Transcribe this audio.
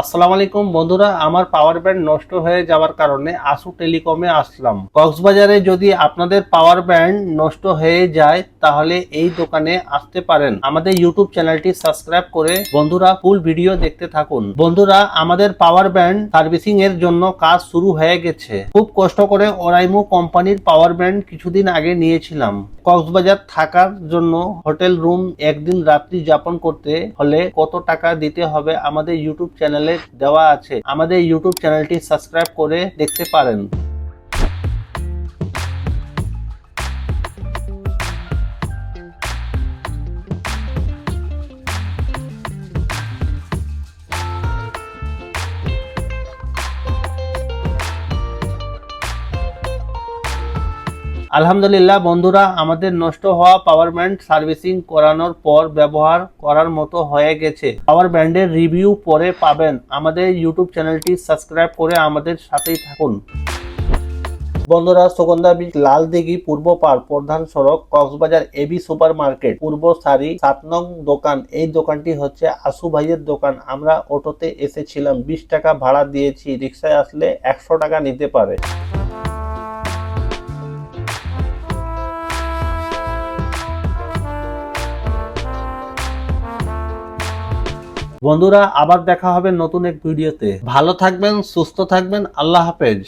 আসসালামু আলাইকুম বন্ধুরা, আমার পাওয়ার ব্যান্ড নষ্ট হয়ে যাওয়ার কারণে আসু টেলিকমে আসলাম। কক্সবাজারে যদি আপনাদের পাওয়ার ব্যান্ড নষ্ট হয়ে যায়, তাহলে এই দোকানে আসতে পারেন। আমাদের ইউটিউব চ্যানেলটি সাবস্ক্রাইব করে বন্ধুরা ফুল ভিডিও দেখতে থাকুন। বন্ধুরা, আমাদের পাওয়ার ব্যান্ড সার্ভিসিং এর জন্য কাজ শুরু হয়ে গেছে। খুব কষ্ট করে ওরাইমো কোম্পানির পাওয়ার ব্যান্ড কিছুদিন আগে নিয়েছিলাম। কক্সবাজার থাকার জন্য হোটেল রুম একদিন রাত্রি যাপন করতে হলে কত টাকা দিতে হবে আমাদের ইউটিউব চ্যানেলে দেওয়া আছে। আমাদের ইউটিউব চ্যানেলটি সাবস্ক্রাইব করে দেখতে পারেন। আলহামদুলিল্লাহ বন্ধুরা, আমাদের নষ্ট হওয়া পাওয়ার ব্যান্ড সার্ভিসিং করানোর পর ব্যবহার করার মতো হয়ে গেছে। পাওয়ার ব্যান্ডের রিভিউ পরে পাবেন। আমাদের ইউটিউব চ্যানেলটি সাবস্ক্রাইব করে আমাদের সাথেই থাকুন। বন্ধুরা, সুগন্ধা বীজ লাল দিঘি পূর্ব পার প্রধান সড়ক, কক্সবাজার এবি সুপার মার্কেট পূর্ব সারি, সাত নং দোকান। এই দোকানটি হচ্ছে আসু ভাইয়ের দোকান। আমরা অটোতে এসেছিলাম। বিশ টাকা ভাড়া দিয়েছি। রিক্সায় আসলে একশো টাকা নিতে পারে। বন্ধুরা আবার দেখা হবে নতুন এক ভিডিওতে। ভালো থাকবেন সুস্থ থাকবেন আল্লাহ হাফেজ।